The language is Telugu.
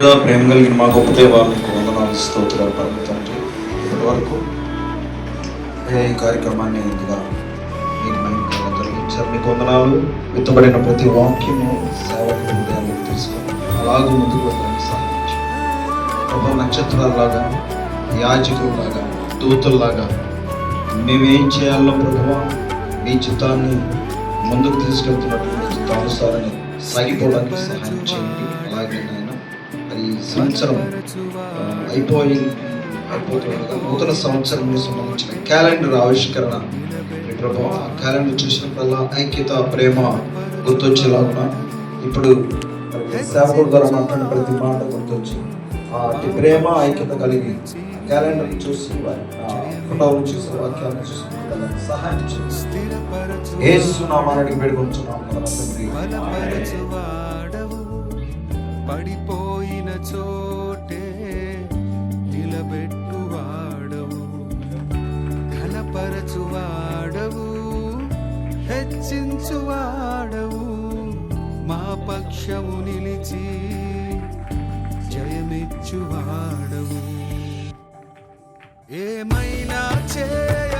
ప్రేమ కలిగిన మా గొప్ప దేవాలకు వందనాలు స్తోత్రాలు పరమ తండ్రి ఇప్పటి వరకు ఈ కార్యక్రమాన్ని ఇందుగా మీరు మహిమగా తొలగించారు. మీకు వందనాలు. విత్తబడిన ప్రతి వాక్యము సేవకు హృదయాలు తీసుకొని అలాగే ముందుకు వెళ్ళడానికి సాధించి ప్రభు నక్షత్రాలలాగా యాజకుల్లాగా దూతుల్లాగా మేమేం చేయాలో ప్రభు మీ చిత్తాన్ని ముందుకు తీసుకెళ్తున్నటువంటి చిత్తానుసారాన్ని సాగిపోవడానికి సహాయం చేయండి. అలాగే నాయన మరి సంవత్సరం అయిపోయి అయిపోతుండగా నూతన సంవత్సరం సంబంధించిన క్యాలెండర్ ఆవిష్కరణ. ప్రభు ఆ క్యాలెండర్ చూసినప్పుడల్లా ఐక్యత ప్రేమ గుర్తొచ్చేలాగున ఇప్పుడు సేవకుడు ద్వారా మాట్లాడిన ప్రతి మాట గుర్తొచ్చి ఆ అట్టి ప్రేమ ఐక్యత కలిగి క్యాలెండర్ చూసి వారి ఆ చూసి వాక్యాలను చూసి సహాయం చేసి ఏసునామానికి వేడుకొంచున్నాం పరమ తండ్రి. పక్షము నిలిచి జయమిచ్చువాడవు. ఏమైనా చేయ